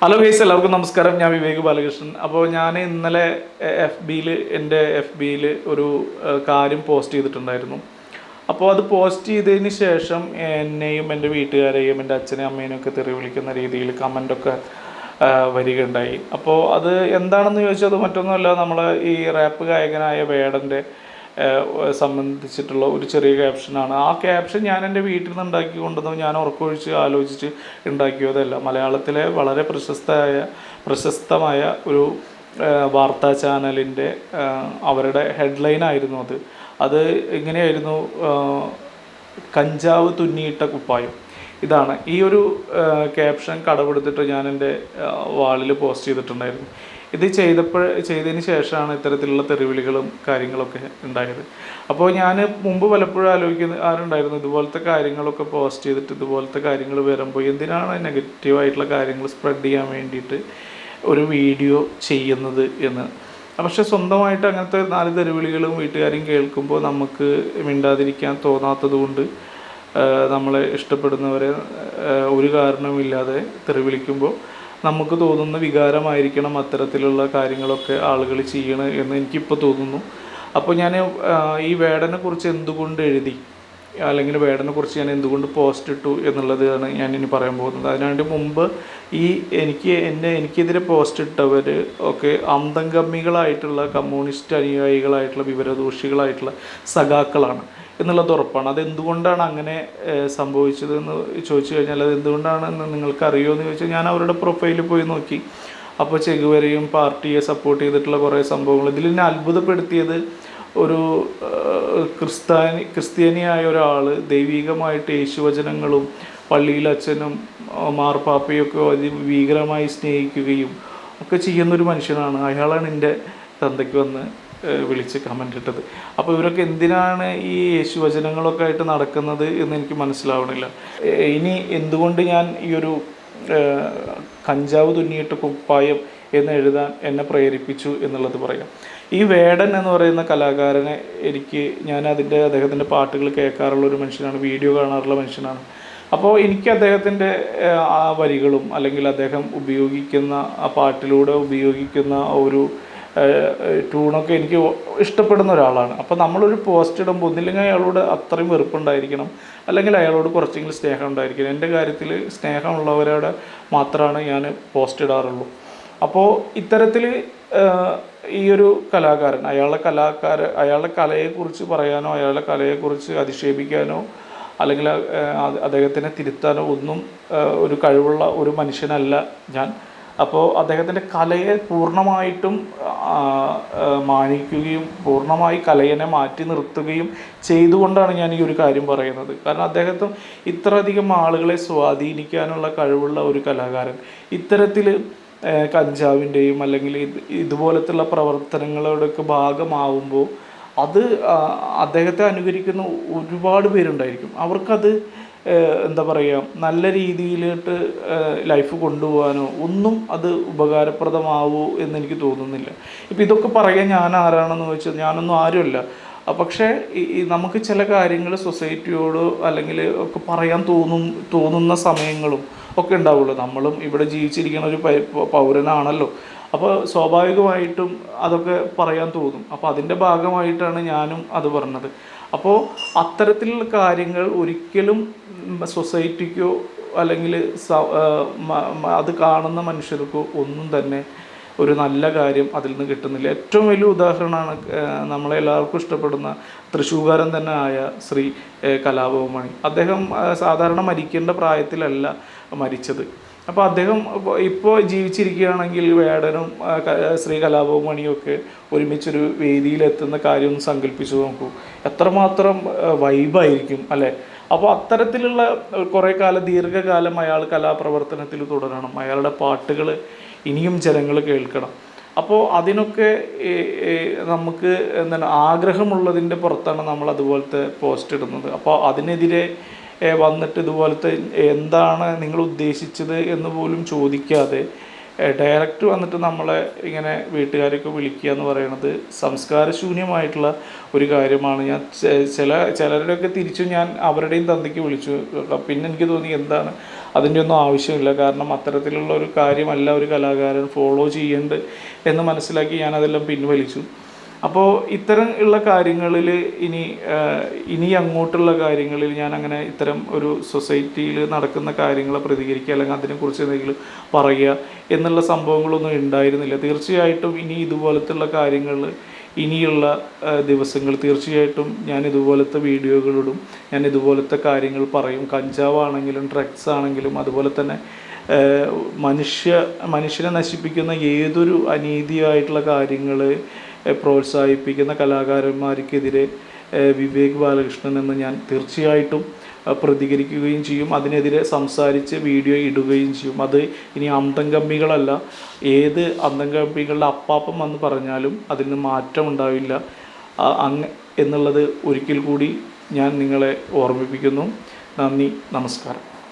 Hello guys എല്ലാവർക്കും നമസ്കാരം. ഞാൻ വിവേക് ബാലകൃഷ്ണൻ. അപ്പോൾ ഞാൻ ഇന്നലെ എഫ് ബിയിൽ എന്റെ എഫ് ബിയിൽ ഒരു കാര്യം പോസ്റ്റ് ചെയ്തിട്ടുണ്ടായിരുന്നു. അപ്പോൾ അത് പോസ്റ്റ് ചെയ്തതിന് ശേഷം എന്നെയും എന്റെ വീട്ടുകാരെയും എന്റെ അച്ഛനെയും അമ്മേനെയും ഒക്കെ തെറി വിളിക്കുന്ന രീതിയിൽ കമന്റൊക്കെ വരികയുണ്ടായി. അപ്പോൾ അത് എന്താണെന്ന് ചോദിച്ചാൽ അത് മറ്റൊന്നുമല്ല. നമ്മൾ ഈ റാപ്പ് ഗായകനായ വേടന്റെ സംബന്ധിച്ചിട്ടുള്ള ഒരു ചെറിയ ക്യാപ്ഷനാണ് ആ ക്യാപ്ഷൻ ഞാൻ എന്റെ വീട്ടിൽ നിന്ന് ഉണ്ടാക്കി ഞാൻ ഉറക്കൊഴിച്ച് ആലോചിച്ച് ഉണ്ടാക്കിയതല്ല. മലയാളത്തിലെ വളരെ പ്രശസ്തമായ പ്രശസ്തമായ ഒരു വാർത്താ ചാനലിന്റെ അവരുടെ ഹെഡ്ലൈനായിരുന്നു അത്. അത് ഇങ്ങനെയായിരുന്നു ഏഹ് കഞ്ചാവ് തുന്നിയിട്ട കുപ്പായം. ഇതാണ്. ഈ ഒരു ക്യാപ്ഷൻ കടമെടുത്തിട്ട് ഞാൻ എന്റെ വാളിൽ പോസ്റ്റ് ചെയ്തിട്ടുണ്ടായിരുന്നു. ഇത് ചെയ്തപ്പോൾ ചെയ്തതിന് ശേഷമാണ് ഇത്തരത്തിലുള്ള തെറിവിളികളും കാര്യങ്ങളൊക്കെ ഉണ്ടായത്. അപ്പോൾ ഞാൻ മുമ്പ് പലപ്പോഴും ആലോചിക്കുന്ന ആരുണ്ടായിരുന്നു ഇതുപോലത്തെ കാര്യങ്ങളൊക്കെ പോസ്റ്റ് ചെയ്തിട്ട് ഇതുപോലത്തെ കാര്യങ്ങൾ വരുമ്പോൾ എന്തിനാണ് നെഗറ്റീവായിട്ടുള്ള കാര്യങ്ങൾ സ്പ്രെഡ് ചെയ്യാൻ വേണ്ടിയിട്ട് ഒരു വീഡിയോ ചെയ്യുന്നത് എന്ന്. പക്ഷെ സ്വന്തമായിട്ട് അങ്ങനത്തെ നാല് തെരുവിളികളും വീട്ടുകാരും കേൾക്കുമ്പോൾ നമുക്ക് മിണ്ടാതിരിക്കാൻ തോന്നാത്തത് കൊണ്ട് നമ്മളെ ഇഷ്ടപ്പെടുന്നവരെ ഒരു കാരണവുമില്ലാതെ തെറിവിളിക്കുമ്പോൾ നമുക്ക് തോന്നുന്ന വികാരമായിരിക്കണം അത്തരത്തിലുള്ള കാര്യങ്ങളൊക്കെ ആളുകൾ ചെയ്യണം എന്ന് എനിക്കിപ്പോൾ തോന്നുന്നു. അപ്പോൾ ഞാൻ ഈ വേടനെ കുറിച്ച് എന്തുകൊണ്ട് എഴുതി? അല്ലെങ്കിൽ വേടനെ കുറിച്ച് ഞാൻ എന്തുകൊണ്ട് പോസ്റ്റ് ഇട്ടു എന്നുള്ളതാണ് ഞാൻ ഇനി പറയാൻ പോകുന്നത്. അതിനാണ്ട് മുമ്പ് ഈ എനിക്ക് എന്നെ എനിക്കെതിരെ പോസ്റ്റ് ഇട്ടവർ ഒക്കെ അന്തംഗമ്മികളായിട്ടുള്ള കമ്മ്യൂണിസ്റ്റ് അനുയായികളായിട്ടുള്ള വിവരദോഷികളായിട്ടുള്ള സഖാക്കളാണ്. എന്നുള്ളത് ഉറപ്പാണ്. അത് എന്തുകൊണ്ടാണ് അങ്ങനെ സംഭവിച്ചത് സംഭവിച്ചതെന്ന് ചോദിച്ചു കഴിഞ്ഞാൽ അത് എന്തുകൊണ്ടാണെന്ന് നിങ്ങൾക്ക് അറിയുമോ എന്ന് ചോദിച്ചാൽ ഞാൻ അവരുടെ പ്രൊഫൈലിൽ പോയി നോക്കി. അപ്പോൾ ചെകുവരെയും പാർട്ടിയെ സപ്പോർട്ട് ചെയ്തിട്ടുള്ള കുറേ സംഭവങ്ങൾ. ഇതിൽ എന്നെ അത്ഭുതപ്പെടുത്തിയത് ഒരു ക്രിസ്ത്യാനി ക്രിസ്ത്യാനിയായ ഒരാൾ ദൈവികമായിട്ട് യേശുവചനങ്ങളും പള്ളിയിൽ അച്ഛനും മാർപ്പാപ്പയൊക്കെ അതി ഭീകരമായി സ്നേഹിക്കുകയും ഒക്കെ ചെയ്യുന്നൊരു മനുഷ്യനാണ്. അയാളാണ് എന്റെ തന്തയ്ക്ക് വന്ന് വിളിച്ച് കമന്റ് ഇട്ടത്. അപ്പോൾ ഇവരൊക്കെ എന്തിനാണ് ഈ യേശുവചനങ്ങളൊക്കെ ആയിട്ട് നടക്കുന്നത് എന്ന് എനിക്ക് മനസ്സിലാവണില്ല. ഇനി എന്തുകൊണ്ട് ഞാൻ ഈ ഒരു കഞ്ചാവ് തുന്നിയിട്ട് കുപ്പായം എന്ന് എഴുതാൻ എന്നെ പ്രേരിപ്പിച്ചു എന്നുള്ളത് പറയാം. ഈ വേടൻ എന്ന് പറയുന്ന കലാകാരനെ എനിക്ക് ഞാൻ അതിന്റെ അദ്ദേഹത്തിന്റെ പാട്ടുകൾ കേൾക്കാറുള്ള ഒരു മനുഷ്യനാണ് വീഡിയോ കാണാറുള്ള മനുഷ്യനാണ്. അപ്പോൾ എനിക്ക് അദ്ദേഹത്തിന്റെ ആ വരികളും അല്ലെങ്കിൽ അദ്ദേഹം ഉപയോഗിക്കുന്ന ആ പാട്ടിലൂടെ ഉപയോഗിക്കുന്ന ഒരു ട്യൂണൊക്കെ എനിക്ക് ഇഷ്ടപ്പെടുന്ന ഒരാളാണ്. അപ്പോൾ നമ്മളൊരു പോസ്റ്റ് ഇടുമ്പോൾ ഒന്നില്ലെങ്കിൽ അയാളോട് അത്രയും വെറുപ്പുണ്ടായിരിക്കണം. അല്ലെങ്കിൽ അയാളോട് കുറച്ചെങ്കിലും സ്നേഹം ഉണ്ടായിരിക്കണം. എന്റെ കാര്യത്തിൽ സ്നേഹമുള്ളവരോട് മാത്രമാണ് ഞാൻ പോസ്റ്റ് ഇടാറുള്ളൂ. അപ്പോൾ ഇത്തരത്തിൽ ഈ ഒരു കലാകാരൻ അയാളുടെ കലാകാര അയാളുടെ കലയെക്കുറിച്ച് പറയാനോ അയാളുടെ കലയെക്കുറിച്ച് അധിക്ഷേപിക്കാനോ അല്ലെങ്കിൽ അദ്ദേഹത്തിനെ തിരുത്താനോ ഒന്നും ഒരു കഴിവുള്ള ഒരു മനുഷ്യനല്ല ഞാൻ അപ്പോൾ അദ്ദേഹത്തിന്റെ കലയെ പൂർണമായിട്ടും മാനിക്കുകയും പൂർണമായി കലയെ മാറ്റി നിർത്തുകയും ചെയ്തുകൊണ്ടാണ് ഞാൻ ഈ ഒരു കാര്യം പറയുന്നത്. കാരണം അദ്ദേഹത്തും ഇത്രയധികം ആളുകളെ സ്വാധീനിക്കാനുള്ള കഴിവുള്ള ഒരു കലാകാരൻ. ഇത്തരത്തിൽ കഞ്ചാവിന്റെയും അല്ലെങ്കിൽ ഇത് ഇതുപോലത്തുള്ള പ്രവർത്തനങ്ങളുടെയൊക്കെ ഭാഗമാവുമ്പോൾ അത് അദ്ദേഹത്തെ അനുകരിക്കുന്ന ഒരുപാട് പേരുണ്ടായിരിക്കും. അവർക്കത് എന്താ പറയുക നല്ല രീതിയിലോട്ട് ലൈഫ് കൊണ്ടുപോകാനോ ഒന്നും അത് ഉപകാരപ്രദമാവോ എന്ന് എനിക്ക് തോന്നുന്നില്ല. ഇപ്പം ഇതൊക്കെ പറയാൻ ഞാൻ ആരാണെന്ന് ചോദിച്ചാൽ ഞാനൊന്നും ആരുമല്ല. പക്ഷേ ഈ നമുക്ക് ചില കാര്യങ്ങൾ സൊസൈറ്റിയോട് അല്ലെങ്കിൽ ഒക്കെ പറയാൻ തോന്നും തോന്നുന്ന സമയങ്ങളും ഒക്കെ ഉണ്ടാവുള്ളൂ. നമ്മളും ഇവിടെ ജീവിച്ചിരിക്കുന്ന ഒരു പൗരനാണല്ലോ. അപ്പോൾ സ്വാഭാവികമായിട്ടും അതൊക്കെ പറയാൻ തോന്നും. അപ്പോൾ അതിന്റെ ഭാഗമായിട്ടാണ് ഞാനും അത് പറഞ്ഞത്. അപ്പോൾ അത്തരത്തിലുള്ള കാര്യങ്ങൾ ഒരിക്കലും സൊസൈറ്റിക്കോ അല്ലെങ്കിൽ അത് കാണുന്ന മനുഷ്യർക്കോ ഒന്നും തന്നെ ഒരു നല്ല കാര്യം അതിൽ നിന്ന് കിട്ടുന്നില്ല. ഏറ്റവും വലിയ ഉദാഹരണമാണ് നമ്മളെല്ലാവർക്കും ഇഷ്ടപ്പെടുന്ന തൃശ്ശൂകാരൻ തന്നെ ആയ ശ്രീ കലാഭവമണി അദ്ദേഹം സാധാരണ മരിക്കേണ്ട പ്രായത്തിലല്ല മരിച്ചത്. അപ്പോൾ അദ്ദേഹം ഇപ്പോൾ ജീവിച്ചിരിക്കുകയാണെങ്കിൽ വേടനും ശ്രീ കലാഭവമണിയും ഒക്കെ ഒരുമിച്ചൊരു വേദിയിലെത്തുന്ന കാര്യം ഒന്ന് സങ്കല്പിച്ചു നോക്കൂ. എത്രമാത്രം വൈബായിരിക്കും അല്ലേ? അപ്പോൾ അത്തരത്തിലുള്ള കുറേ കാലം ദീർഘകാലം അയാൾ കലാപ്രവർത്തനത്തിൽ തുടരണം. അയാളുടെ പാട്ടുകൾ ഇനിയും ജനങ്ങൾ കേൾക്കണം. അപ്പോൾ അതിനൊക്കെ നമുക്ക് എന്താണ് ആഗ്രഹമുള്ളതിന്റെ പുറത്താണ് നമ്മൾ അതുപോലത്തെ പോസ്റ്റ് ഇടുന്നത്. അപ്പോൾ അതിനെതിരെ വന്നിട്ട് ഇതുപോലത്തെ എന്താണ് നിങ്ങൾ ഉദ്ദേശിച്ചത് എന്ന് പോലും ചോദിക്കാതെ ഡയറക്റ്റ് വന്നിട്ട് നമ്മളെ ഇങ്ങനെ വീട്ടുകാരൊക്കെ വിളിക്കുക എന്ന് പറയുന്നത് സംസ്കാരശൂന്യമായിട്ടുള്ള ഒരു കാര്യമാണ്. ഞാൻ ചില ചിലരുടെയൊക്കെ തിരിച്ചു ഞാൻ അവരുടെയും തന്തയ്ക്ക് വിളിച്ചു. പിന്നെ എനിക്ക് തോന്നി എന്താണ് അതിന്റെ ഒന്നും ആവശ്യമില്ല. കാരണം അത്തരത്തിലുള്ള ഒരു കാര്യമല്ല ഒരു കലാകാരൻ ഫോളോ ചെയ്യേണ്ടത് എന്ന് മനസ്സിലാക്കി ഞാൻ അതെല്ലാം പിൻവലിച്ചു. അപ്പോൾ ഇത്തരം ഉള്ള കാര്യങ്ങളിൽ ഇനി ഇനി അങ്ങോട്ടുള്ള കാര്യങ്ങളിൽ ഞാൻ അങ്ങനെ ഇത്തരം ഒരു സൊസൈറ്റിയിൽ നടക്കുന്ന കാര്യങ്ങളെ പ്രതികരിക്കുക അല്ലെങ്കിൽ അതിനെക്കുറിച്ച് എന്തെങ്കിലും പറയുക എന്നുള്ള സംഭവങ്ങളൊന്നും ഉണ്ടായിരുന്നില്ല. തീർച്ചയായിട്ടും ഇനി ഇതുപോലത്തുള്ള കാര്യങ്ങൾ ഇനിയുള്ള ദിവസങ്ങൾ തീർച്ചയായിട്ടും ഞാൻ ഇതുപോലത്തെ വീഡിയോകളിടും. ഞാൻ ഇതുപോലത്തെ കാര്യങ്ങൾ പറയും. കഞ്ചാവാണെങ്കിലും ഡ്രഗ്സ് ആണെങ്കിലും അതുപോലെ തന്നെ മനുഷ്യ മനുഷ്യനെ നശിപ്പിക്കുന്ന ഏതൊരു അനീതിയായിട്ടുള്ള കാര്യങ്ങൾ പ്രോത്സാഹിപ്പിക്കുന്ന കലാകാരന്മാർക്കെതിരെ വിവേക് ബാലകൃഷ്ണൻ എന്ന് ഞാൻ തീർച്ചയായിട്ടും പ്രതികരിക്കുകയും ചെയ്യും. അതിനെതിരെ സംസാരിച്ച് വീഡിയോ ഇടുകയും ചെയ്യും. അത് ഇനി അന്തം അന്തംകമ്പികളല്ല ഏത് അന്തം അന്തംകമ്പികളുടെ അപ്പാപ്പം എന്ന് പറഞ്ഞാലും അതിന് മാറ്റം ഉണ്ടാവില്ല. അങ് എന്നുള്ളത് ഒരിക്കൽ കൂടി ഞാൻ നിങ്ങളെ ഓർമ്മിപ്പിക്കുന്നു. നന്ദി നമസ്കാരം.